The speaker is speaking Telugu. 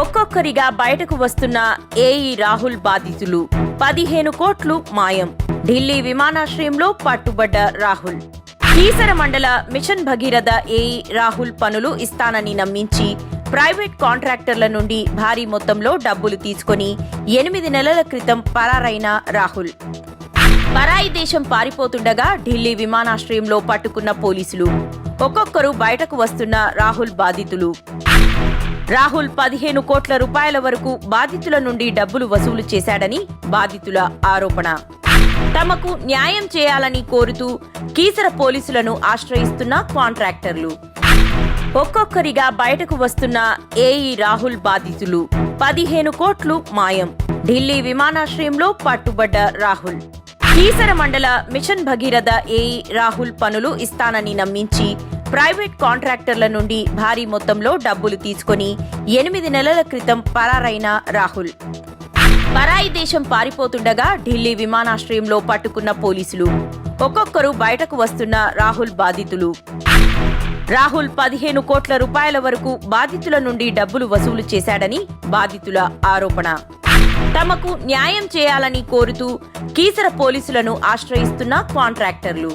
ఒక్కొక్కరిగా బయటకు వస్తున్న ఏఈ రాహుల్ బాధితులు. పదిహేను కోట్లు మాయం. ఢిల్లీ విమానాశ్రయంలో పట్టుబడ్డ రాహుల్. కీసర మండల మిషన్ భగీరథ ఏఈ రాహుల్ పనులు ఇస్తానని నమ్మించి ప్రైవేట్ కాంట్రాక్టర్ల నుండి భారీ మొత్తంలో డబ్బులు తీసుకొని ఎనిమిది నెలల క్రితం పరారైన రాహుల్. పరాయి దేశం పారిపోతుండగా ఢిల్లీ విమానాశ్రయంలో పట్టుకున్న పోలీసులు. ఒక్కొక్కరు బయటకు వస్తున్న రాహుల్ బాధితులు. రాహుల్ పదిహేను కోట్ల రూపాయల వరకు బాధితుల నుండి డబ్బులు వసూలు చేశాడని బాధితుల ఆరోపణ. తమకు న్యాయం చేయాలని కోరుతూ కీసర పోలీసులను ఆశ్రయిస్తున్న కాంట్రాక్టర్లు. ఒక్కొక్కరిగా బయటకు వస్తున్న ఏఈ రాహుల్ బాధితులు పదిహేను కోట్లు మాయం. ఢిల్లీ విమానాశ్రయంలో పట్టుబడ్డ రాహుల్. కీసర మండల మిషన్ భగీరథ ఏఈ రాహుల్ పనులు ఇస్తానని నమ్మించి ప్రైవేట్ కాంట్రాక్టర్ల నుండి భారీ మొత్తంలో డబ్బులు తీసుకొని ఎనిమిది నెలల క్రితం పరారైన రాహుల్. పరాయి దేశం పారిపోతుండగా ఢిల్లీ విమానాశ్రయంలో పట్టుకున్న పోలీసులు. ఒక్కొక్కరు బయటకు వస్తున్న రాహుల్ బాధితులు. రాహుల్ పదిహేను కోట్ల రూపాయల వరకు బాధితుల నుండి డబ్బులు వసూలు చేశాడని బాధితుల ఆరోపణ. తమకు న్యాయం చేయాలని కోరుతూ కీసర పోలీసులను ఆశ్రయిస్తున్న కాంట్రాక్టర్లు.